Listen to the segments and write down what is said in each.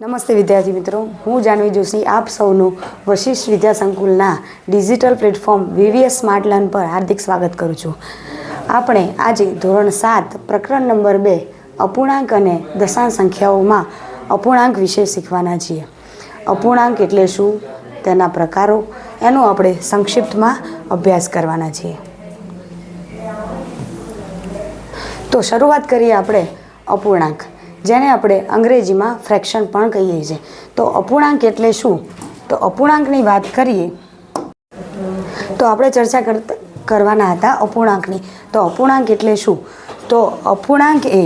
નમસ્તે વિદ્યાર્થી મિત્રો. હું જાનવી જોશી. આપ સૌનું Vashishtha Vidya સંકુલના digital platform VVS smart learn પર હાર્દિક સ્વાગત કરું છું. આપણે આજે ધોરણ સાત, પ્રકરણ નંબર બે, અપૂર્ણાંક અને દશાંશ સંખ્યાઓમાં અપૂર્ણાંક વિશે શીખવાના છીએ. અપૂર્ણાંક એટલે શું? તેના પ્રકારો. એનો આપણે સંક્ષિપ્તમાં અભ્યાસ કરવાના છીએ. તો શરૂઆત કરીએ આપણે અપૂર્ણાંક. જેને આપણે અંગ્રેજીમાં ફ્રેક્શન પણ કહીએ છીએ. તો અપૂર્ણાંક એટલે શું? તો અપૂર્ણાંકની વાત કરીએ, તો આપણે ચર્ચા કરવાના હતા અપૂર્ણાંકની. તો અપૂર્ણાંક એટલે શું? તો અપૂર્ણાંક એ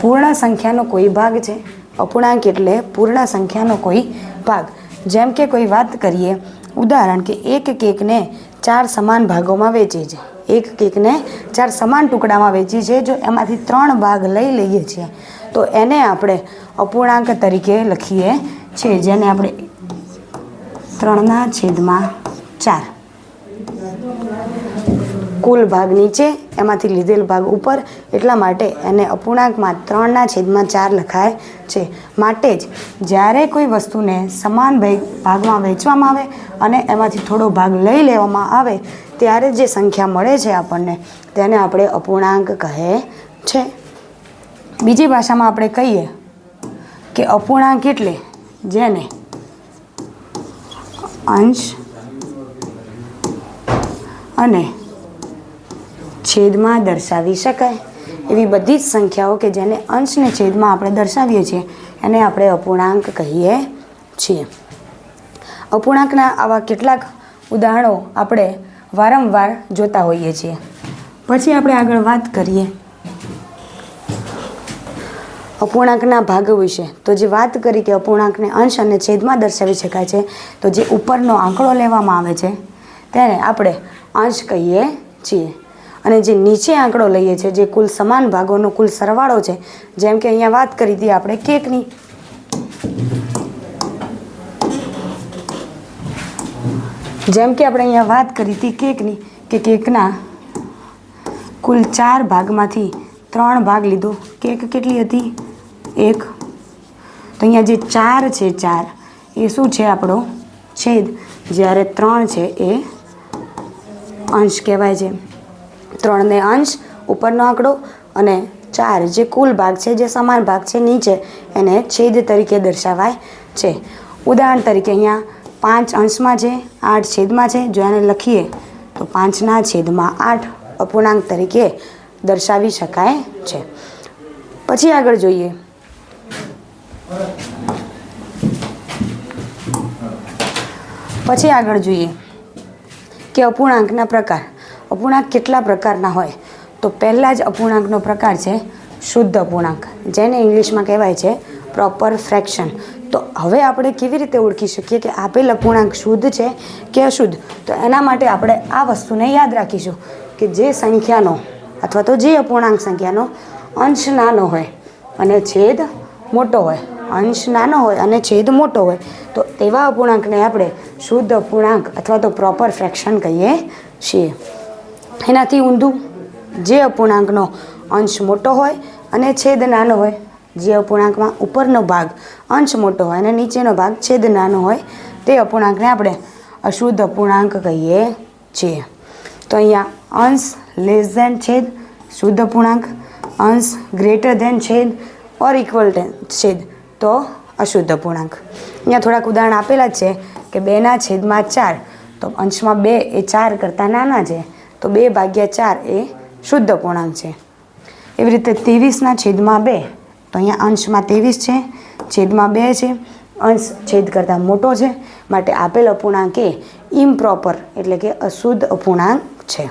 પૂર્ણ સંખ્યાનો કોઈ ભાગ છે. અપૂર્ણાંક એટલે પૂર્ણ સંખ્યાનો કોઈ ભાગ. જેમ કે કોઈ વાત કરીએ, ઉદાહરણ કે એક કેકને ચાર સમાન ભાગોમાં વેચે છે. એક કેકને ચાર સમાન ટુકડામાં વેચી છે, જો એમાંથી ત્રણ ભાગ લઈ લઈએ છીએ. તો એને આપણે અપૂર્ણાંક તરીકે લખીએ છીએ જેને આપણે ત્રણના છેદમાં ચાર. કુલ ભાગ નીચે, એમાંથી લીધેલ ભાગ ઉપર. એટલા માટે એને અપૂર્ણાંકમાં ત્રણના છેદમાં ચાર લખાય છે. માટે જ જ્યારે કોઈ વસ્તુને સમાન ભાગ ભાગમાં વહેંચવામાં આવે અને એમાંથી થોડો ભાગ લઈ લેવામાં આવે, ત્યારે જે સંખ્યા મળે છે આપણને, તેને આપણે અપૂર્ણાંક કહે છે. બીજી ભાષામાં આપણે કહીએ કે અપૂર્ણાંક એટલે જેને અંશ અને છેદમાં દર્શાવી શકાય. એવી બધી જ સંખ્યાઓ કે જેને અંશને છેદમાં આપણે દર્શાવીએ છીએ, એને આપણે અપૂર્ણાંક કહીએ છીએ. અપૂર્ણાંકના આવા કેટલાક ઉદાહરણો આપણે વારંવાર જોતા હોઈએ છીએ. પછી આપણે આગળ વાત કરીએ. અપૂર્ણાંકના ભાગ વિશે. તો જે વાત કરી કે અપૂર્ણાંકને અંશ અને છેદમાં દર્શાવી શકાય છે, તો જે ઉપરનો આંકડો લેવામાં આવે છે, તેને આપણે અંશ કહીએ છીએ. અને જે નીચે આંકડો લઈએ છીએ, જે કુલ સમાન ભાગોનો કુલ સરવાળો છે, જેમ કે અહીંયા વાત કરી હતી આપણે કેકની. જેમ કે આપણે અહીંયા વાત કરી હતી કેકની, કે કેકના કુલ ચાર ભાગમાંથી ત્રણ ભાગ લીધો. કેક કેટલી હતી? એક. તો અહીંયા જે ચાર છે, ચાર, એ શું છે આપણો છેદ? જ્યારે ત્રણ છે, એ અંશ કહેવાય છે. ત્રણને અંશ, ઉપરનો આંકડો અને ચાર, જે કુલ ભાગ છે, જે સમાન ભાગ છે, નીચે, એને છેદ તરીકે દર્શાવાય છે. ઉદાહરણ તરીકે અહીંયા પાંચ અંશમાં છે, આઠ છેદમાં છે. જો એને લખીએ, તો પાંચના છેદમાં આઠ અપૂર્ણાંક તરીકે દર્શાવી શકાય છે. પછી આગળ જોઈએ. પછી આગળ જોઈએ કે અપૂર્ણાંકના પ્રકાર. અપૂર્ણાંક કેટલા પ્રકારના હોય? તો પહેલાં જ અપૂર્ણાંકનો પ્રકાર છે શુદ્ધ અપૂર્ણાંક, જેને ઇંગ્લિશમાં કહેવાય છે પ્રોપર ફ્રેક્શન તો હવે આપણે કેવી રીતે ઓળખી શકીએ કે આપેલ અપૂર્ણાંક શુદ્ધ છે કે અશુદ્ધ? તો એના માટે આપણે આ વસ્તુને યાદ રાખીશું કે જે સંખ્યાનો અથવા તો જે અપૂર્ણાંક સંખ્યાનો અંશ નાનો હોય અને છેદ મોટો હોય, અંશ નાનો હોય અને છેદ મોટો હોય, તો તેવા અપૂર્ણાંકને આપણે શુદ્ધ અપૂર્ણાંક અથવા તો પ્રોપર ફ્રેક્શન કહીએ છીએ. એનાથી ઊંધું જે અપૂર્ણાંકનો અંશ મોટો હોય અને છેદ નાનો હોય, જે અપૂર્ણાંકમાં ઉપરનો ભાગ અંશ મોટો હોય અને નીચેનો ભાગ છેદ નાનો હોય, તે અપૂર્ણાંકને આપણે અશુદ્ધ અપૂર્ણાંક કહીએ છીએ. તો અહીંયા અંશ લેસ ધેન છેદ, શુદ્ધ અપૂર્ણાંક, અંશ ગ્રેટર ધેન છેદ ઓર ઇક્વલ છેદ, તો અશુદ્ધ અપૂર્ણાંક. અહીંયા થોડાક ઉદાહરણ આપેલા છે કે બેના છેદમાં ચાર, તો અંશમાં બે એ ચાર કરતાં નાના છે. તો બે ભાગ્યા ચાર એ શુદ્ધ પૂર્ણાંક છે. એવી રીતે ત્રેવીસના છેદમાં બે, તો અહીંયા અંશમાં ત્રેવીસ છે, છેદમાં બે છે, અંશ છેદ કરતાં મોટો છે, માટે આપેલ અપૂર્ણાંક એ ઇમ્પ્રોપર એટલે કે અશુદ્ધ અપૂર્ણાંક છે.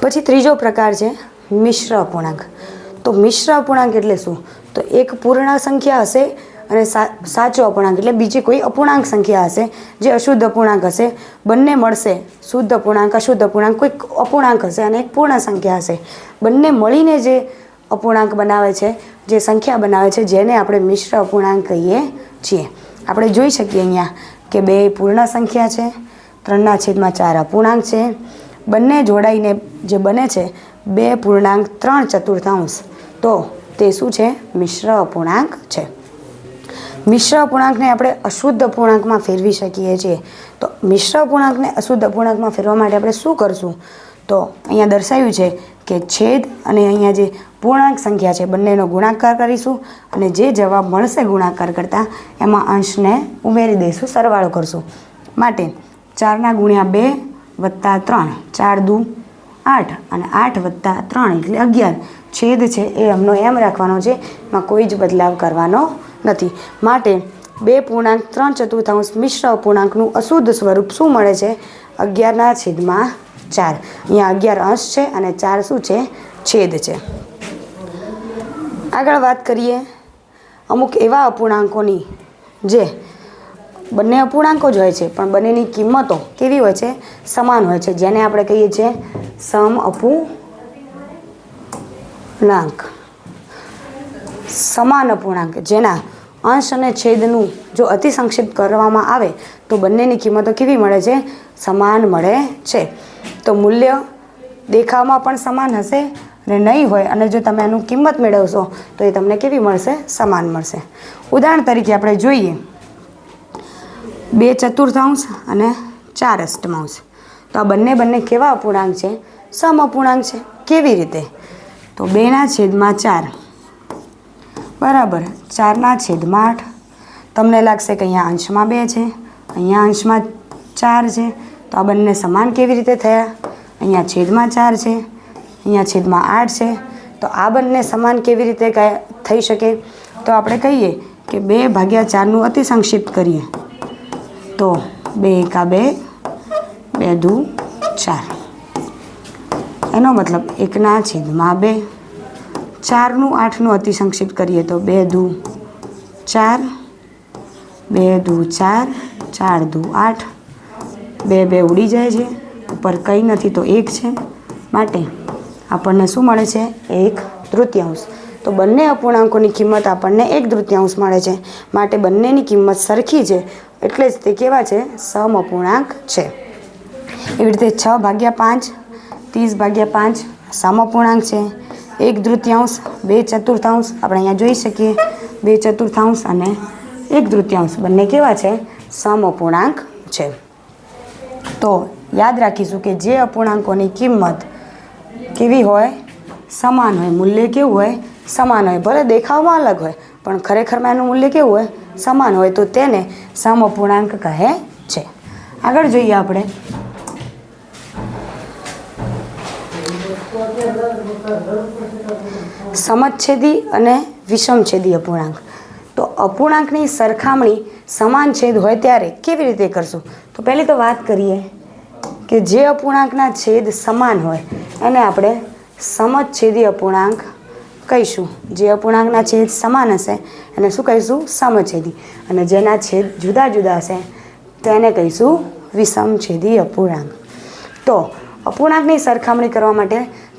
પછી ત્રીજો પ્રકાર છે, મિશ્ર અપૂર્ણાંક. તો મિશ્ર અપૂર્ણાંક એટલે શું? તો એક પૂર્ણ સંખ્યા હશે અને સાચો અપૂર્ણાંક એટલે બીજી કોઈ અપૂર્ણાંક સંખ્યા હશે જે અશુદ્ધ અપૂર્ણાંક હશે. બંને મળશે. શુદ્ધ અપૂર્ણાંક, અશુદ્ધ અપૂર્ણાંક, કોઈક અપૂર્ણાંક હશે અને એક પૂર્ણ સંખ્યા હશે. બંને મળીને જે અપૂર્ણાંક બનાવે છે, જે સંખ્યા બનાવે છે, જેને આપણે મિશ્ર અપૂર્ણાંક કહીએ છીએ. આપણે જોઈ શકીએ અહીંયા કે બે પૂર્ણ સંખ્યા છે, ત્રણના છેદમાં ચાર અપૂર્ણાંક છે. બંને જોડાઈને જે બને છે, બે પૂર્ણાંક ત્રણ ચતુર્થાંશ. તો તે શું છે? મિશ્ર અપૂર્ણાંક છે. મિશ્ર અપૂર્ણાંકને આપણે અશુદ્ધ અપૂર્ણાંકમાં ફેરવી શકીએ છીએ. તો મિશ્ર અપૂર્ણાંકને અશુદ્ધ અપૂર્ણાંકમાં ફેરવા માટે આપણે શું કરશું? તો અહીંયા દર્શાવ્યું છે કે છેદ અને અહીંયા જે પૂર્ણાંક સંખ્યા છે, બંનેનો ગુણાકાર કરીશું અને જે જવાબ મળશે ગુણાકાર કરતાં, એમાં અંશને ઉમેરી દઈશું, સરવાળો કરશું. માટે ચારના ગુણ્યા બે વત્તા ત્રણ, ચાર દુ આઠ અને આઠ વત્તા ત્રણ, એટલે અગિયાર. છેદ છે એ અમનો એમ રાખવાનો છે, એમાં કોઈ જ બદલાવ કરવાનો નથી. માટે બે પૂર્ણાંક, ત્રણ ચતુર્થાંશ મિશ્ર અપૂર્ણાંકનું અશુદ્ધ સ્વરૂપ શું મળે છે? અગિયારના છેદમાં ચાર. અહીંયા અગિયાર અંશ છે અને ચાર શું છે? છેદ છે. આગળ વાત કરીએ. અમુક એવા અપૂર્ણાંકોની જે બંને અપૂર્ણાંકો જ હોય છે, પણ બંનેની કિંમતો કેવી હોય છે? સમાન હોય છે. જેને આપણે કહીએ છીએ સમ અપૂર્ણાંક. સમાન અપૂર્ણાંક. જેના અંશ અને છેદનું જો અતિ સંક્ષિપ્ત કરવામાં આવે, તો બંનેની કિંમતો કેવી મળે છે? સમાન મળે છે. તો મૂલ્ય દેખાવમાં પણ સમાન હશે અને નહીં હોય, અને જો તમે એનું કિંમત મેળવશો, તો એ તમને કેવી મળશે? સમાન મળશે. ઉદાહરણ તરીકે આપણે જોઈએ. બે ચતુર્થાંશ અને ચાર અષ્ટમાંશ. તો આ બંને બંને કેવા અપૂર્ણાંક છે? સમ અપૂર્ણાંક છે. કેવી રીતે? તો બેના છેદમાં ચાર. બરાબર. ચારના છેદમાં આઠ. તમને લાગશે કે અહીંયા અંશમાં બે છે. અહીંયા અંશમાં ચાર છે. તો આ બંને સમાન કેવી રીતે થયા? અહીંયા છેદમાં ચાર છે. અહીંયા છેદમાં આઠ છે. તો આ બંને સમાન કેવી રીતે થઈ શકે? તો આપણે કહીએ કે બે ભાગ્યા ચારનું અતિ સંક્ષિપ્ત કરીએ. તો બે એકા બે બે દુ ચાર. એનો મતલબ એકના છેદમાં બે. ચારનું, આઠનું અતિ સંક્ષિપ્ત કરીએ તો બે દુ, ચાર, બે દુ, ચાર ચાર દુ, આઠ. બે બે ઉડી જાય છે, ઉપર કંઈ નથી તો એક છે. માટે આપણને શું મળે છે? એક તૃતીયાંશ. તો બંને અપૂર્ણાંકોની કિંમત આપણને એક તૃતીયાંશ મળે છે. માટે બંનેની કિંમત સરખી છે, એટલે જ તે કેવા છે? સમ અપૂર્ણાંક છે. એવી રીતે છ ભાગ્યા પાંચ, ત્રીસ ભાગ્યા પાંચ, સમ અપૂર્ણાંક છે. એક તૃતીયાંશ, બે ચતુર્થાંશ, આપણે અહીંયા જોઈ શકીએ. બે ચતુર્થાંશ અને એક તૃતીયાંશ. બંને કેવા છે? સમઅપૂર્ણાંક છે. તો યાદ રાખીશું કે જે અપૂર્ણાંકોની કિંમત કેવી હોય? સમાન હોય. મૂલ્ય કેવું હોય? સમાન હોય. ભલે દેખાવમાં અલગ હોય, પણ ખરેખરમાં એનું મૂલ્ય કેવું હોય? સમાન હોય. તો તેને સમઅપૂર્ણાંક કહે છે. આગળ જોઈએ આપણે. સમચ્છેદી અને વિષમછેદી અપૂર્ણાંક. તો અપૂર્ણાંકની સરખામણી સમાન છેદ હોય ત્યારે કેવી રીતે કરશું? તો પહેલી તો વાત કરીએ કે જે અપૂર્ણાંકના છેદ સમાન હોય, એને આપણે સમછેદી અપૂર્ણાંક કહીશું. જે અપૂર્ણાંકના છેદ સમાન હશે, એને શું કહીશું? સમછેદી અને જેના છેદ જુદા જુદા હશે, તેને કહીશું વિષમછેદી અપૂર્ણાંક. તો અપૂર્ણાંકની સરખામણી કરવા માટે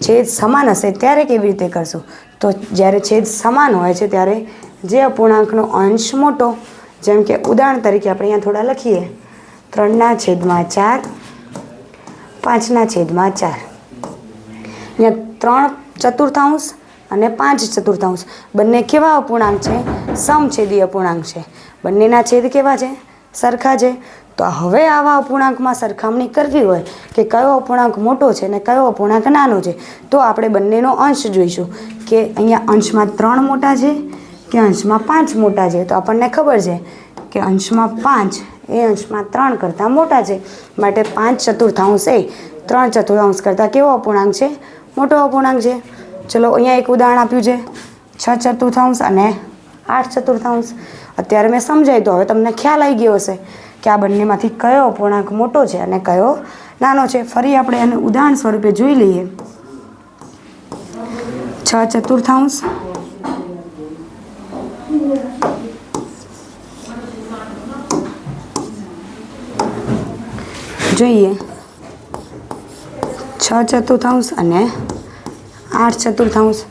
છેદ સમાન હશે, ત્યારે કેવી રીતે કરશું? તો જ્યારે છેદ સમાન હોય છે, ત્યારે જે અપૂર્ણાંકનો અંશ મોટો, જેમ કે ઉદાહરણ તરીકે આપણે અહીંયા થોડા લખીએ. ત્રણના છેદમાં ચાર, પાંચના છેદમાં ચાર. અહીંયા ત્રણ ચતુર્થાંશ અને પાંચ ચતુર્થાંશ. બંને કેવા અપૂર્ણાંક છે? સમછેદી અપૂર્ણાંક છે. બંનેના છેદ કેવા છે? સરખા છે. તો હવે આવા અપૂર્ણાંકમાં સરખામણી કરવી હોય કે કયો અપૂર્ણાંક મોટો છે અને કયો અપૂર્ણાંક નાનો છે, તો આપણે બંનેનો અંશ જોઈશું કે અહીંયા અંશમાં ત્રણ મોટા છે કે અંશમાં પાંચ મોટા છે. તો આપણને ખબર છે કે અંશમાં પાંચ એ અંશમાં ત્રણ કરતાં મોટા છે. માટે પાંચ ચતુર્થાંશ એ ત્રણ ચતુર્થાંશ કરતાં કેવો અપૂર્ણાંક છે? મોટો અપૂર્ણાંક છે. ચલો અહીંયા એક ઉદાહરણ આપ્યું છે. છ ચતુર્થાંશ અને આઠ ચતુર્થાંશ. અત્યારે મેં સમજાય તો હવે તમને ખ્યાલ આવી ગયો હશે. કે આ બંનેમાંથી કયો અપૂર્ણાંક મોટો છે અને કયો નાનો છે? ફરી આપણે એને ઉદાહરણ સ્વરૂપે જોઈ લઈએ. છ ચતુર્થાંશ. જોઈએ. છ ચતુર્થાંશ અને આઠ ચતુર્થાંશ.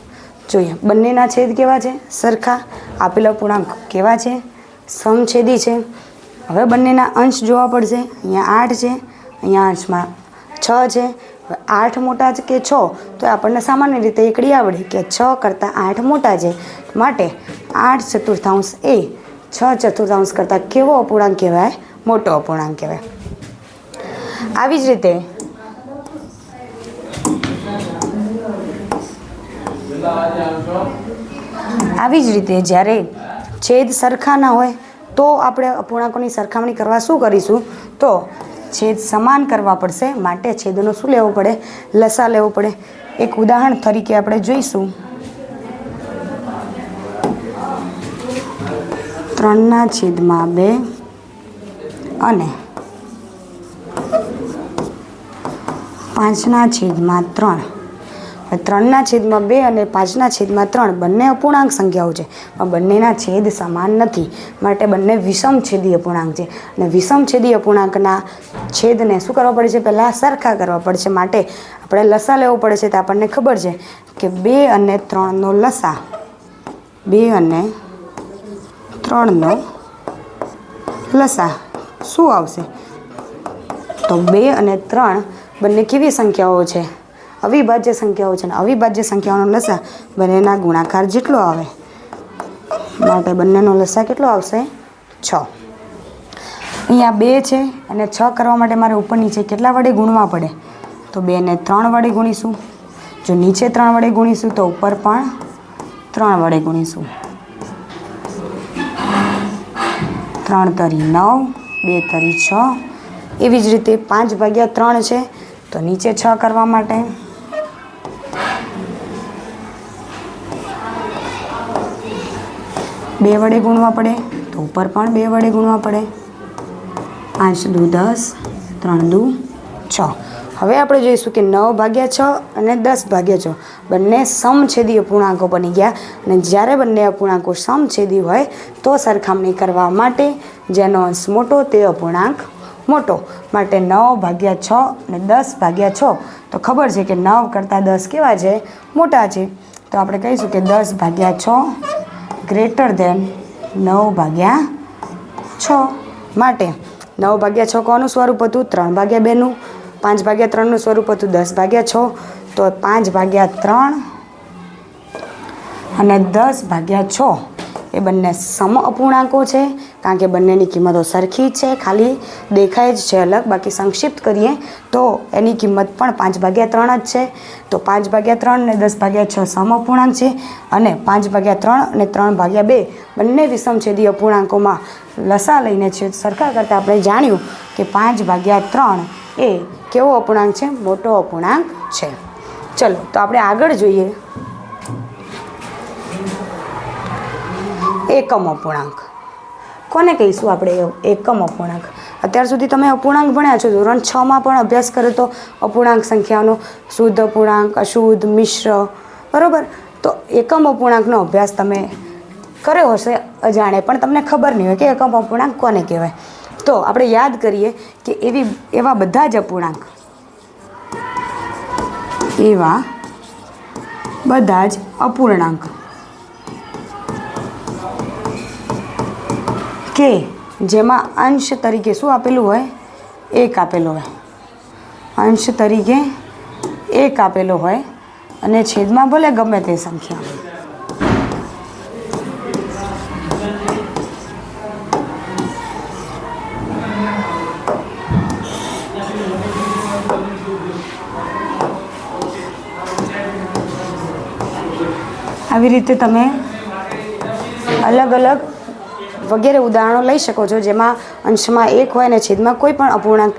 જોઈએ. બંનેના છેદ કેવા છે? સરખા. આપેલા પૂર્ણાંક કેવા છે? સમછેદી છે. હવે બંનેના અંશ જોવા પડશે. અહીંયા આઠ છે, અહીંયા અંશમાં છ છે. હવે આઠ મોટા છે કે છ? તો આપણને સામાન્ય રીતે એકડી આવડે કે છ કરતાં આઠ મોટા છે. માટે આઠ ચતુર્થાંશ એ, છ ચતુર્થાંશ કરતાં કેવો અપૂર્ણાંક કહેવાય? મોટો અપૂર્ણાંક કહેવાય. આવી જ રીતે આવી જ રીતે જ્યારે છેદ સરખા ના હોય તો આપણે અપૂર્ણાંકોની સરખામણી કરવા શું કરીશું? તો છેદ સમાન કરવા પડશે. માટે છેદનો શું લેવો પડે? લસા લેવો પડે. એક ઉદાહરણ તરીકે આપણે જોઈશું. ત્રણના છેદમાં બે અને પાંચના છેદમાં ત્રણ. ત્રણના છેદમાં બે અને પાંચના છેદમાં ત્રણ. બંને અપૂર્ણાંક સંખ્યાઓ છે. પણ બંનેના છેદ સમાન નથી. માટે બંને વિષમ છેદી અપૂર્ણાંક છે. અને વિષમછેદી અપૂર્ણાંકના છેદને શું કરવા પડે છે? પહેલાં સરખા કરવા પડશે. માટે આપણે લસા લેવો પડે છે. તો આપણને ખબર છે કે બે અને ત્રણનો લસા. બે અને ત્રણનો લસા. શું આવશે? તો બે અને ત્રણ બંને કેવી સંખ્યાઓ છે? અવિભાજ્ય સંખ્યાઓ છે ને અવિભાજ્ય સંખ્યાઓનો લસા બંનેના ગુણાકાર જેટલો આવે. માટે બંનેનો લસા કેટલો આવશે? છ. અહીંયા બે છે અને છ કરવા માટે મારે ઉપર નીચે કેટલા વડે ગુણવા પડે? તો બેને ત્રણ વડે ગુણીશું. જો નીચે ત્રણ વડે ગુણીશું તો ઉપર પણ ત્રણ વડે ગુણીશું. ત્રણ તરી નવ, બે તરી છ. એવી જ રીતે પાંચ ભાગ્યા ત્રણ છે તો નીચે છ કરવા માટે બે વડે ગુણવા પડે તો ઉપર પણ બે વડે ગુણવા પડે. પાંચ દુ દસ, ત્રણ દુ છ. હવે આપણે જોઈશું કે નવ ભાગ્યા છ અને દસ ભાગ્યા છ. બંને સમછેદી અપૂર્ણાંકો બની ગયા અને જ્યારે બંને અપૂર્ણાંકો સમછેદી હોય તો સરખામણી કરવા માટે જેનો અંશ મોટો તે અપૂર્ણાંક મોટો. માટે નવ ભાગ્યા છ અને દસ ભાગ્યા છ. તો ખબર છે કે નવ કરતાં દસ કેવા છે? મોટા છે. તો આપણે કહીશું કે દસ ભાગ્યા છ ગ્રેટર ધેન નવ ભાગ્યા છ માટે નવ ભાગ્યા છ કોનું સ્વરૂપ હતું? ત્રણ ભાગ્યા બેનું. પાંચ ભાગ્યા ત્રણનું સ્વરૂપ હતું? દસ ભાગ્યા છ. તો પાંચ ભાગ્યા ત્રણ અને દસ ભાગ્યા છ. એ બંને સમ અપૂર્ણાંકો છે, કારણ કે બંનેની કિંમતો સરખી જ છે, ખાલી દેખાય જ છે અલગ. બાકી સંક્ષિપ્ત કરીએ, તો એની કિંમત પણ પાંચ ભાગ્યા ત્રણ જ છે. તો પાંચ ભાગ્યા ત્રણ અને દસ ભાગ્યા છ સમ અપૂર્ણાંક છે અને પાંચ ભાગ્યા ત્રણ અને ત્રણ ભાગ્યા બે. બંને વિષમછેદી અપૂર્ણાંકોમાં લસા લઈને છે. સરખા કરતાં આપણે જાણ્યું કે પાંચ ભાગ્યા ત્રણ એ કેવો અપૂર્ણાંક છે? મોટો અપૂર્ણાંક છે. ચલો, તો આપણે આગળ જોઈએ. એકમ અપૂર્ણાંક. કોને કહીશું આપણે એકમ અપૂર્ણાંક? અત્યાર સુધી તમે અપૂર્ણાંક ભણ્યા છો. ધોરણ છમાં પણ અભ્યાસ કર્યો તો અપૂર્ણાંક સંખ્યાનો શુદ્ધ અપૂર્ણાંક, અશુદ્ધ, મિશ્ર, બરાબર? તો એકમ અપૂર્ણાંકનો અભ્યાસ તમે કર્યો હશે અજાણે, પણ તમને ખબર નહીં હોય કે એકમ અપૂર્ણાંક કોને કહેવાય. તો આપણે યાદ કરીએ કે એવી, એવા બધા જ અપૂર્ણાંક. એવા બધા જ અપૂર્ણાંક. કે જેમાં અંશ તરીકે શું આપેલું હોય? એક આપેલો હોય. અંશ તરીકે એક આપેલો હોય અને છેદમાં ભલે ગમે તે સંખ્યા. આવી રીતે તમે અલગ અલગ વગેરે ઉદાહરણો લઈ શકો છો જેમાં અંશમાં એક હોય અને છેદમાં કોઈ પણ અપૂર્ણાંક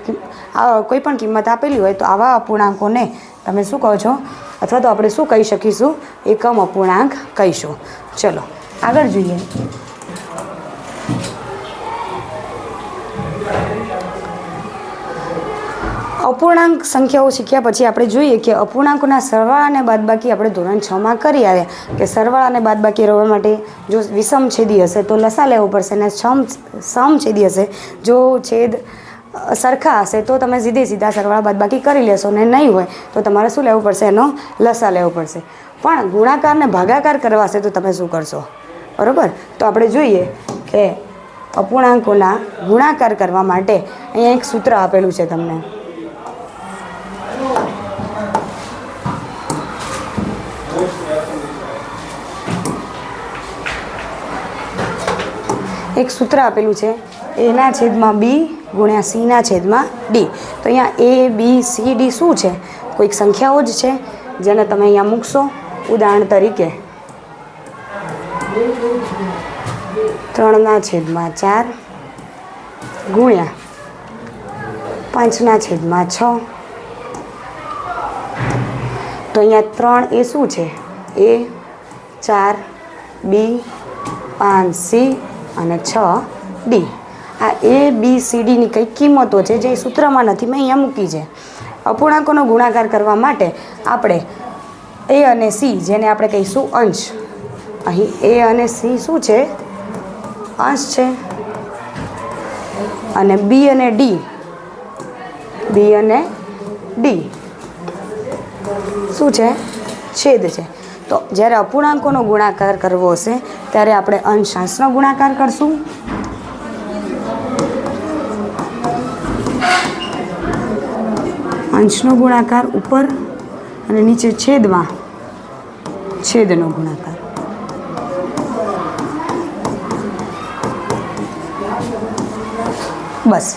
કોઈ પણ કિંમત આપેલી હોય તો આવા અપૂર્ણાંકોને તમે શું કહો છો? અથવા તો આપણે શું કહી શકીશું? એકમ અપૂર્ણાંક કહીશું. ચલો, આગળ જોઈએ. અપૂર્ણાંક સંખ્યાઓ શીખ્યા પછી આપણે જોઈએ કે અપૂર્ણાંકોના સરવાળા અને બાદબાકી આપણે ધોરણ છમાં કરી આવ્યા. કે સરવાળા અને બાદબાકી રવા માટે જો વિષમછેદી હશે તો લસા લેવો પડશે અને સમ સમછેદી હશે. જો છેદ સરખા હશે તો તમે સીધે સીધા સરવાળા બાદબાકી કરી લેશો ને નહીં હોય તો તમારે શું લેવું પડશે? એનો લસા લેવો પડશે. પણ ગુણાકારને ભાગાકાર કરવા હશે તો તમે શું કરશો? બરાબર? તો આપણે જોઈએ કે અપૂર્ણાંકોના ગુણાકાર કરવા માટે અહીંયા એક સૂત્ર આપેલું છે તમને. એક સૂત્ર આપેલું છે એના છેદમાં બી ગુણ્યા સીના છેદમાં ડી તો અહીંયા એ બી સી ડી શું છે? કોઈક સંખ્યાઓ જ છે, જેને તમે અહીંયા મૂકશો. ઉદાહરણ તરીકે ત્રણના છેદમાં ચાર ગુણ્યા પાંચના છેદમાં છ. તો અહીંયા ત્રણ એ શું છે? એ ચાર બી પાંચ સી અને છ ડી આ એ, બી, સી ડીની કઈ કિંમતો છે જે સૂત્રમાં નથી, મેં અહીંયા મૂકી છે. અપૂર્ણાંકોનો ગુણાકાર કરવા માટે આપણે એ અને સી, જેને આપણે કહીશું અંશ. અહીં એ અને સી શું છે? અંશ છે. અને બી અને ડી. બી અને ડી. શું છે? છેદ છે. તો જ્યારે અપૂર્ણાંકોનો ગુણાકાર કરવો હશે ત્યારે આપણે અંશાંશનો ગુણાકાર કરશું. અંશનો ગુણાકાર ઉપર અને નીચે છેદમાં છેદનો ગુણાકાર. બસ.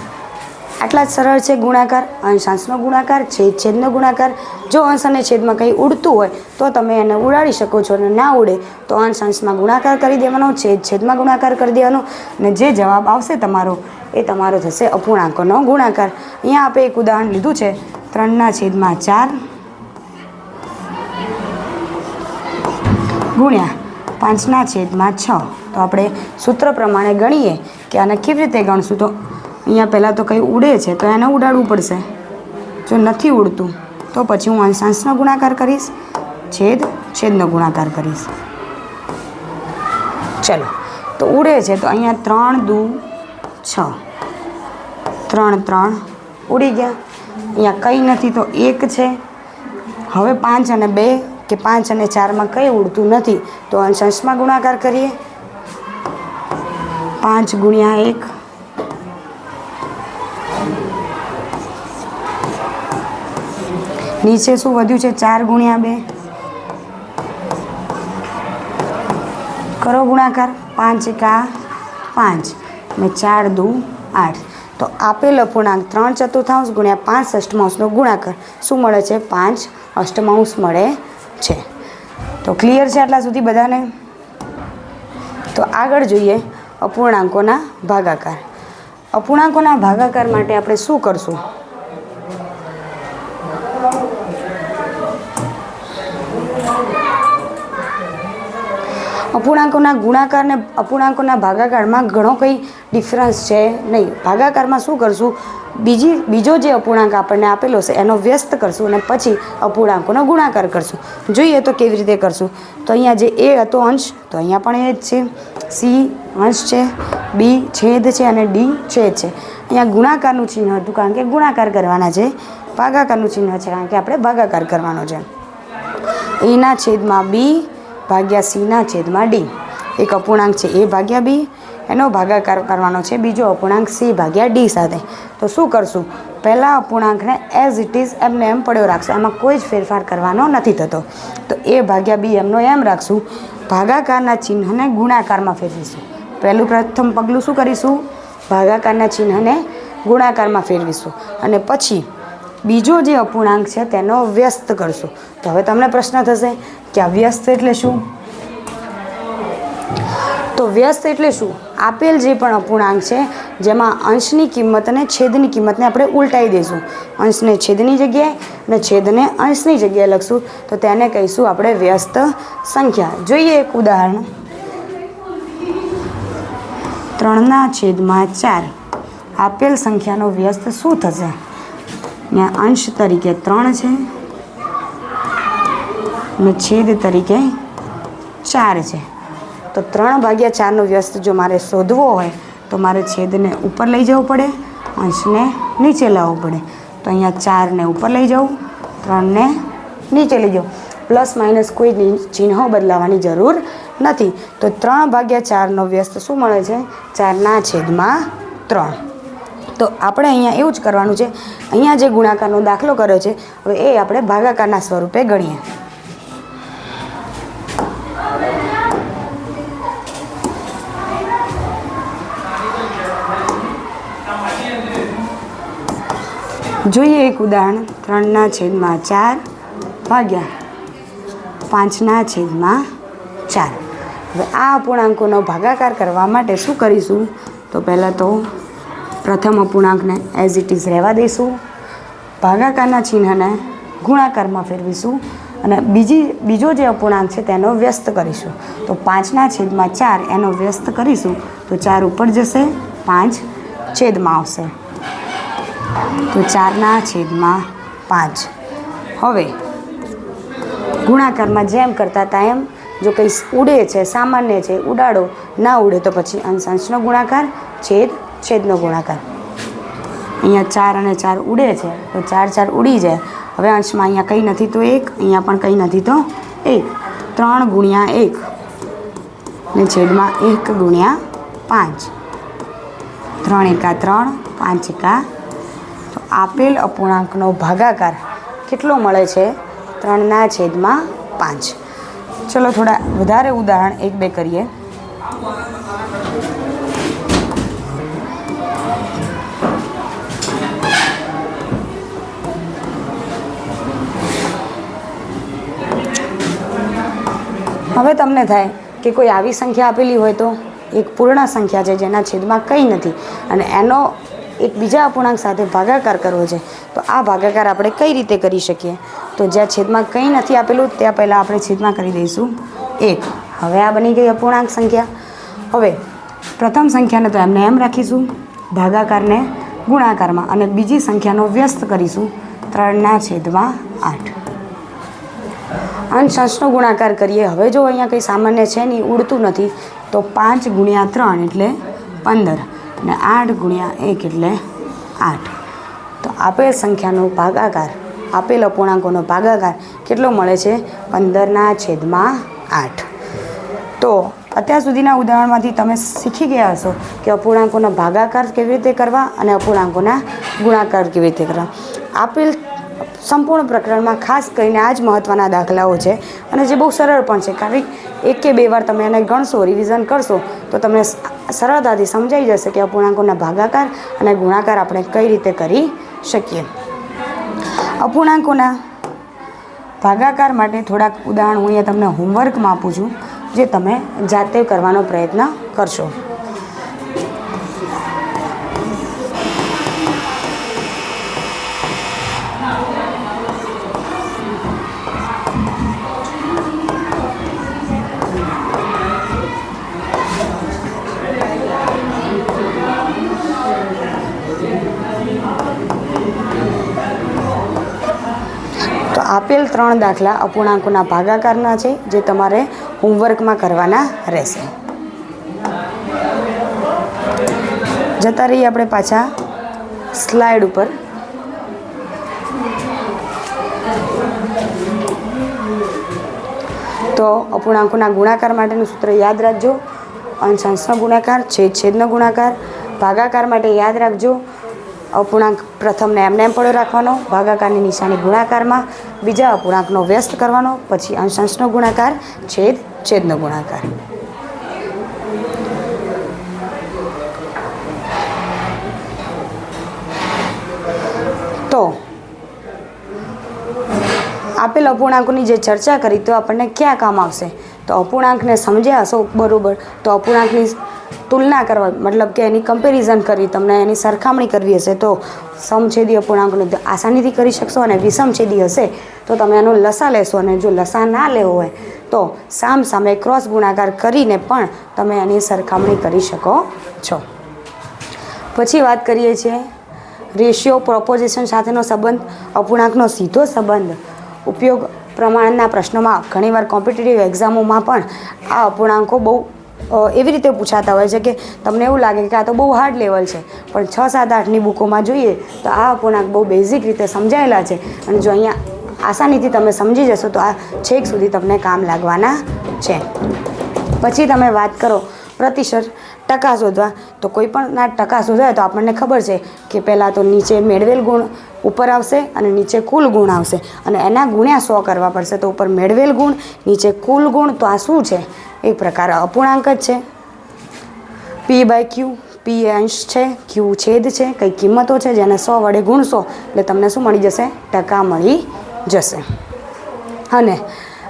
આટલા જ સરળ છે ગુણાકાર અંશાંશનો ગુણાકાર, છેદ, છેદનો ગુણાકાર. જો અંશ અને છેદમાં કંઈ ઉડતું હોય, તો તમે એને ઉડાડી શકો છો અને ના ઉડે, તો અંશ અંશમાં ગુણાકાર કરી દેવાનો, છેદ છેદમાં ગુણાકાર કરી દેવાનો અને જે જવાબ આવશે તમારો, એ તમારો થશે અપૂર્ણાંકોનો ગુણાકાર. અહીંયા આપણે એક ઉદાહરણ લીધું છે, ત્રણના છેદમાં ચાર ગુણ્યા પાંચના છેદમાં છ. તો આપણે સૂત્ર પ્રમાણે ગણીએ કે આને કેવી રીતે ગણશું? તો અહીંયા પહેલાં તો કંઈ ઉડે છે, તો એને ઉડાડવું પડશે. જો નથી ઉડતું તો પછી હું અંશાંશનો ગુણાકાર કરીશ, છેદ, છેદનો ગુણાકાર કરીશ. ચલો, તો ઉડે છે, તો અહીંયા ત્રણ દુ છ. ત્રણ ત્રણ, ઉડી ગયા. અહીંયા કંઈ નથી, તો એક છે. હવે પાંચ અને બે, કે પાંચ અને ચારમાં કંઈ ઉડતું નથી, તો અંશાંશમાં ગુણાકાર કરીએ. પાંચ ગુણ્યા એક નીચે શું વધ્યું છે? ચાર ગુણ્યા બે. કરો ગુણાકાર. પાંચ એકા પાંચ. ને ચાર દુ આઠ. તો આપેલ અપૂર્ણાંક ત્રણ ચતુર્થાંશ ગુણ્યા પાંચ અષ્ટમાંશનો ગુણાકાર. શું મળે છે? પાંચ અષ્ટમાંશ મળે છે. તો ક્લિયર છે આટલા સુધી બધાને? તો આગળ જોઈએ અપૂર્ણાંકોના ભાગાકાર. અપૂર્ણાંકોના ભાગાકાર માટે આપણે શું કરશું? અપૂર્ણાંકોના ગુણાકાર ને અપૂર્ણાંકોના ભાગાકારમાં ઘણો કંઈ ડિફરન્સ છે નહીં. ભાગાકારમાં શું કરશું? બીજી, બીજો જે અપૂર્ણાંક આપણને આપેલો છે, એનો વ્યસ્ત કરશું અને પછી અપૂર્ણાંકોનો ગુણાકાર કરશું. જોઈએ તો કેવી રીતે કરશું? તો અહીંયા જે એ હતો અંશ, તો અહીંયા પણ એ જ છે. સી અંશ છે, બી છેદ છે અને ડી છેદ છે. અહીંયા ગુણાકારનું ચિહ્ન હતું કારણ કે ગુણાકાર કરવાના છે. ભાગાકારનું ચિહ્ન છે કારણ કે આપણે ભાગાકાર કરવાનો છે. એના છેદમાં બી ભાગ્યા સીના છેદમાં ડી. એક અપૂર્ણાંક છે એ ભાગ્યા બી. એનો ભાગાકાર કરવાનો છે બીજો અપૂર્ણાંક સી ભાગ્યા ડી સાથે. તો શું કરશું? પહેલાં અપૂર્ણાંકને એઝ ઇટ ઇઝ એમને એમ પડ્યો રાખશું. એમાં કોઈ જ ફેરફાર કરવાનો નથી થતો. તો એ ભાગ્યા બી એમનો એમ રાખશું. ભાગાકારના ચિહ્નને ગુણાકારમાં ફેરવીશું. પહેલું પ્રથમ પગલું શું કરીશું? ભાગાકારના ચિહ્નને ગુણાકારમાં ફેરવીશું. અને પછી બીજો જે અપૂર્ણાંક છે તેનો વ્યસ્ત કરશું. તો હવે તમને પ્રશ્ન થશે કે વ્યસ્ત એટલે શું? તો વ્યસ્ત એટલે શું? આપેલ જે પણ અપૂર્ણાંક છે, જેમાં અંશની કિંમત અને છેદની કિંમતને આપણે ઉલટાઈ દઈશું. અંશને છેદની જગ્યાએ અને છેદને અંશની જગ્યાએ લખશું. તો તેને કહીશું આપણે વ્યસ્ત સંખ્યા. જોઈએ એક ઉદાહરણ. ત્રણના છેદમાં ચાર. આપેલ સંખ્યાનો વ્યસ્ત શું થશે? ત્યાં અંશ તરીકે ત્રણ છે અને છેદ તરીકે ચાર છે. તો ત્રણ ભાગ્યા ચારનો વ્યસ્ત જો મારે શોધવો હોય, તો મારે છેદને ઉપર લઈ જવું પડે, અંશને નીચે લાવવો પડે. તો અહીંયા ચારને ઉપર લઈ જવું, ત્રણને નીચે લઈ જવું. પ્લસ માઇનસ કોઈ ચિહ્નો બદલાવાની જરૂર નથી. તો ત્રણ ભાગ્યા ચારનો વ્યસ્ત શું મળે છે? ચારના છેદમાં ત્રણ. તો આપણે અહીંયા એવું જ કરવાનું છે. અહીંયા જે ગુણાકારનો દાખલો કર્યો છે, હવે એ આપણે ભાગાકારના સ્વરૂપે ગણીએ. જોઈએ એક ઉદાહરણ. ત્રણના છેદમાં ચાર ભાગ્યા પાંચના છેદમાં ચાર. હવે આ અપૂર્ણાંકોનો ભાગાકાર કરવા માટે શું કરીશું? તો પહેલાં તો પ્રથમ અપૂર્ણાંકને એઝ ઇટ ઇઝ રહેવા દઈશું. ભાગાકારના ચિહ્નને ગુણાકારમાં ફેરવીશું અને બીજી, બીજો જે અપૂર્ણાંક છે તેનો વ્યસ્ત કરીશું. તો પાંચના છેદમાં ચાર એનો વ્યસ્ત કરીશું તો ચાર ઉપર જશે, પાંચ છેદમાં આવશે. તો ચારના છેદમાં પાંચ. હવે, ગુણાકારમાં જેમ કરતા હતા એમ જો કંઈ ઉડે છે, સામાન્ય છે, ઉડાડો, ના ઉડે તો પછી અંશાંશનો ગુણાકાર છેદ છેદનો ગુણાકાર. અહીંયા ચાર અને ચાર ઉડે છે, તો ચાર ચાર ઉડી જાય. હવે અંશમાં અહીંયા કંઈ નથી તો એક, અહીંયા પણ કંઈ નથી તો એક. ત્રણ ગુણ્યા એક. ને છેદમાં એક ગુણ્યા પાંચ. ત્રણ એકા ત્રણ, પાંચ એકા. તો આપેલ અપૂર્ણાંકનો ભાગાકાર કેટલો મળે છે? ત્રણના છેદમાં પાંચ. ચલો થોડા વધારે ઉદાહરણ એક બે કરીએ. હવે તમને થાય કે કોઈ આવી સંખ્યા આપેલી હોય તો એક પૂર્ણ સંખ્યા છે, જેના છેદમાં કંઈ નથી. અને એનો એક બીજા અપૂર્ણાંક સાથે ભાગાકાર કરવો છે, તો આ ભાગાકાર આપણે કઈ રીતે કરી શકીએ? તો જ્યાં છેદમાં કંઈ નથી આપેલું, ત્યાં પહેલાં આપણે છેદમાં કરી દઈશું એક. હવે આ બની ગઈ અપૂર્ણાંક સંખ્યા. હવે પ્રથમ સંખ્યાને તો એમને એમ રાખીશું, ભાગાકારને ગુણાકારમાં અને બીજી સંખ્યાનો વ્યસ્ત કરીશું, ત્રણના છેદમાં આઠ. અંશ ગુણાકાર કરીએ. હવે જો અહીંયા કંઈ સામાન્ય છે નહીં, ઉડતું નથી, તો પાંચ ગુણ્યા ત્રણ એટલે પંદર અને આઠ ગુણ્યા એક એટલે આઠ. તો આપેલ સંખ્યાનો ભાગાકાર, આપેલ અપૂર્ણાંકોનો ભાગાકાર કેટલો મળે છે? પંદરના છેદમાં આઠ. તો અત્યાર સુધીના ઉદાહરણમાંથી તમે શીખી ગયા હશો કે અપૂર્ણાંકોના ભાગાકાર કેવી રીતે કરવા અને અપૂર્ણાંકોના ગુણાકાર કેવી રીતે કરવા. આપેલ સંપૂર્ણ પ્રકરણમાં ખાસ કરીને આ જ મહત્ત્વના દાખલાઓ છે અને જે બહુ સરળ પણ છે. કારણ એક કે બે વાર તમે એને ગણશો રિવિઝન કરશો, તો તમને સરળતાથી સમજાઈ જશે કે અપૂર્ણાંકોના ભાગાકાર અને ગુણાકાર આપણે કઈ રીતે કરી શકીએ. અપૂર્ણાંકોના ભાગાકાર માટે થોડાક ઉદાહરણ હું અહીંયા તમને હોમવર્કમાં આપું છું, જે તમે જાતે કરવાનો પ્રયત્ન કરશો. ત્રણ દાખલા અપૂર્ણાંકોના ભાગાકારના છે, જે તમારે હોમવર્કમાં કરવાના રહેશે. જતા રહીએ આપણે પાછા સ્લાઇડ ઉપર. તો અપૂર્ણાંકોના ગુણાકાર માટેનું સૂત્ર યાદ રાખજો. અંશ અંશનો ગુણાકાર છેદ છેદનો ગુણાકાર, ભાગાકાર માટે યાદ રાખજો. અપૂર્ણાંક પ્રથમને એમને એમ પડ્યો રાખવાનો, ભાગાકારની નિશાની ગુણાકારમાં, બીજા અપૂર્ણાંકનો વ્યસ્ત કરવાનો, પછી અંશાંશનો ગુણાકાર, છેદ, છેદનો ગુણાકાર. તો, આપેલ અપૂર્ણાંકોની જે ચર્ચા કરી, તો આપણને ક્યાં કામ આવશે? તો અપૂર્ણાંકને સમજ્યા હશો બરોબર. તો અપૂર્ણાંકની તુલના કરવા, મતલબ કે એની કમ્પેરિઝન કરવી, તમને એની સરખામણી કરવી હશે, તો સમછેદી અપૂર્ણાંકનું આસાનીથી કરી શકશો અને વિષમછેદી હશે, તો તમે એનો લસા લેશો અને જો લસા ના લેવો હોય, તો સામ સામે ક્રોસ ગુણાકાર કરીને પણ તમે એની સરખામણી કરી શકો છો. પછી વાત કરીએ છીએ રેશિયો પ્રોપોઝિશન સાથેનો સંબંધ, અપૂર્ણાંકનો સીધો સંબંધ. ઉપયોગ પ્રમાણના પ્રશ્નોમાં ઘણીવાર કોમ્પિટિટિવ એક્ઝામોમાં પણ આ અપૂર્ણાંકો બહુ એવી રીતે પૂછાતા હોય છે કે તમને એવું લાગે કે આ તો બહુ હાર્ડ લેવલ છે, પણ છ સાત આઠની બુકોમાં જોઈએ તો આ અપૂર્ણાંક બહુ બેઝિક રીતે સમજાયેલા છે. અને જો અહીંયા આસાનીથી તમે સમજી જશો તો આ છેક સુધી તમને કામ લાગવાના છે. પછી તમે વાત કરો પ્રતિશત ટકા શોધવા, તો કોઈ પણ ના ટકા શોધાય તો આપણને ખબર છે કે પહેલાં તો નીચે મેળવેલ ગુણ ઉપર આવશે અને નીચે કુલ ગુણ આવશે. અને એના ગુણ્યા સો કરવા પડશે તો ઉપર મેળવેલ ગુણ, નીચે કુલ ગુણ તો આ શું છે? એક પ્રકાર અપૂર્ણાંક જ છે. પી બાય ક્યુ પી અંશ છે ક્યુ છેદ છે, કઈ કિંમતો છે, જેને સો વડે ગુણશો, એટલે તમને શું મળી જશે? ટકા મળી જશે. અને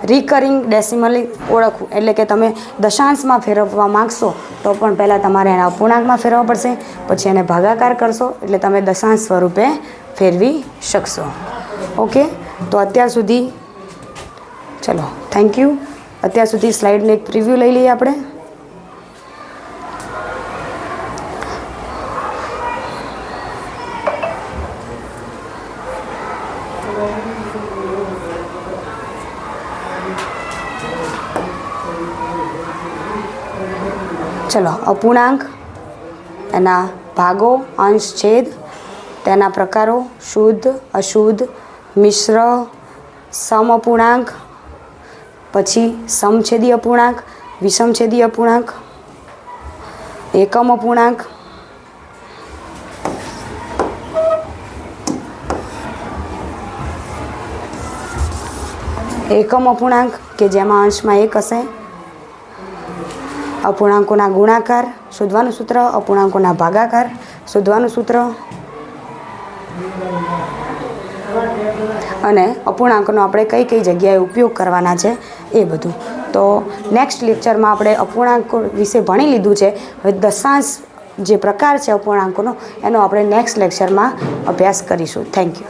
રિકરિંગ ડેસિમલી ઓળખવું, એટલે કે તમે દશાંશમાં ફેરવવા માગશો, તો પણ પહેલાં તમારે એના અપૂર્ણાંકમાં ફેરવવા પડશે, પછી એને ભાગાકાર કરશો, એટલે તમે દશાંશ સ્વરૂપે ફેરવી શકશો. ઓકે? તો અત્યાર સુધી, ચલો થેન્ક યુ અત્યાર સુધી સ્લાઇડને એક પ્રિવ્યૂ લઈ લઈએ આપણે. ચલો, અપૂર્ણાંક, એના ભાગો, અંશ, છેદ, તેના પ્રકારો, શુદ્ધ, અશુદ્ધ, મિશ્ર સમ અપૂર્ણાંક પછી સમછેદી અપૂર્ણાંક વિષમછેદી અપૂર્ણાંક એકમ અપૂર્ણાંક એકમ અપૂર્ણાંક કે જેમાં અંશમાં એક હશે. અપૂર્ણાંકોના ગુણાકાર, શોધવાનું સૂત્ર, અપૂર્ણાંકોના ભાગાકાર, શોધવાનું સૂત્ર. અને અપૂર્ણાંકનો આપણે કઈ કઈ જગ્યાએ ઉપયોગ કરવાના છે? એ બધું. તો નેક્સ્ટ લેક્ચરમાં આપણે અપૂર્ણાંકો વિશે ભણી લીધું છે. હવે દશાંશ જે પ્રકાર છે અપૂર્ણાંકોનો, એનો આપણે નેક્સ્ટ લેક્ચરમાં અભ્યાસ કરીશું. Thank you